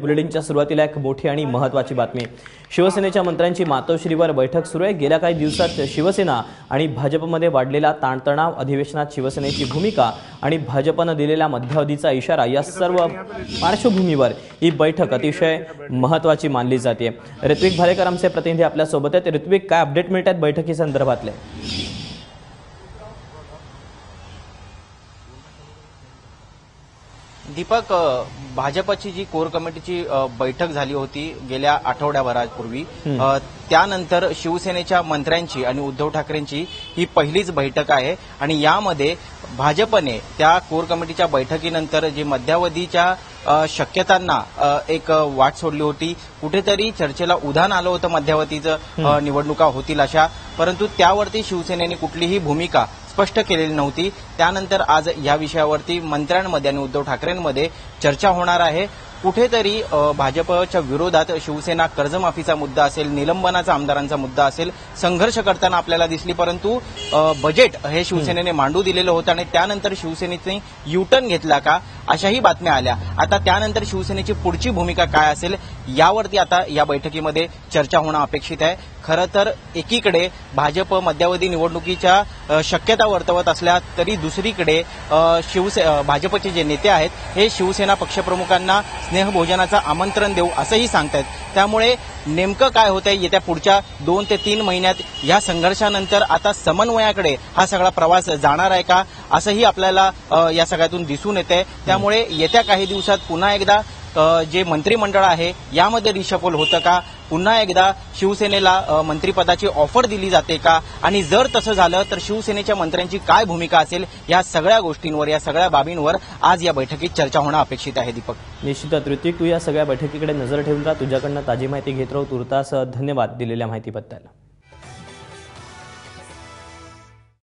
बुलेटिनच्या सुरुवातीला एक मोठी आणि महत्त्वाची बातमी. शिवसेनेच्या मंत्र्यांची मातोश्रीवर बैठक सुरू आहे. गेल्या काही दिवसात शिवसेना आणि भाजपमध्ये वाढलेला ताणतणाव अधिवेशनात शिवसेनेची भूमिका आणि भाजपनं दिलेला मध्यावधीचा इशारा या सर्व पार्श्वभूमीवर ही बैठक अतिशय महत्त्वाची मानली जाते. ऋत्विक भालेकर आमचे प्रतिनिधी आपल्यासोबत आहेत. ऋत्विक काय अपडेट मिळत आहेत बैठकीसंदर्भातले? दीपक भाजपची जी कोर कमिटीची बैठक झाली होती गेल्या आठवड्याभरापूर्वी त्यानंतर शिवसेनेच्या मंत्र्यांची आणि उद्धव ठाकरेंची ही पहिलीच बैठक आहे. आणि यामध्ये भाजपने त्या कोर कमिटीच्या बैठकीनंतर जे मध्यावधीच्या शक्यतांना एक वाट सोडली होती. कुठेतरी चर्चेला उधाण आलं होतं मध्यावधीचं निवडणुका होतील अशा. परंतु त्यावरती शिवसेनेने कुठलीही भूमिका स्पष्ट केलेली नव्हती. त्यानंतर आज या विषयावरती मंत्र्यांमध्ये आणि उद्धव ठाकरेंमध्ये चर्चा होणार आहे. कुठेतरी भाजपच्या विरोधात शिवसेना कर्जमाफीचा मुद्दा असेल निलंबनाचा आमदारांचा मुद्दा असेल संघर्ष करताना आपल्याला दिसली परंतु बजेट हे शिवसेनेने मांडू दिलेलं होतं आणि त्यानंतर शिवसेनेने युटर्न घेतला का अशाही बातम्या आल्या. आता त्यानंतर शिवसेनेची पुढची भूमिका काय असेल यावरती आता या बैठकीमध्ये चर्चा होणं अपेक्षित आहे. खरं तर एकीकडे भाजप मध्यावधी निवडणुकीच्या शक्यता वर्तवत असल्या तरी दुसरीकडे शिवसे भाजपचे जे नेते आहेत हे शिवसेना पक्षप्रमुखांना स्नेहभोजनाचं आमंत्रण देऊ असंही सांगतायत. त्यामुळे नेमकं काय होतंय येत्या पुढच्या दोन ते तीन महिन्यात या संघर्षानंतर आता समन्वयाकडे हा सगळा प्रवास जाणार आहे का असंही आपल्याला या सगळ्यातून दिसून येतंय. त्यामुळे येत्या काही दिवसात पुन्हा एकदा जे मंत्रिमंडळ आहे यामध्ये रिशफल होतं का पुन्हा एकदा शिवसेनेला मंत्रीपदाची मंत्रिपदाची ऑफर दिली जाते का? आणि जर तसं झालं तर शिवसेनेच्या मंत्र्यांची काय भूमिका असेल? या सगळ्या गोष्टींवर या सगळ्या बाबींवर आज या बैठकीत चर्चा होणं अपेक्षित आहे दीपक. निश्चितच ऋतिक तू या सगळ्या बैठकीकडे नजर ठेवून राहा. तुझ्याकडनं ताजी माहिती घेत राहू. तुर्तास धन्यवाद दिलेल्या माहितीबद्दल.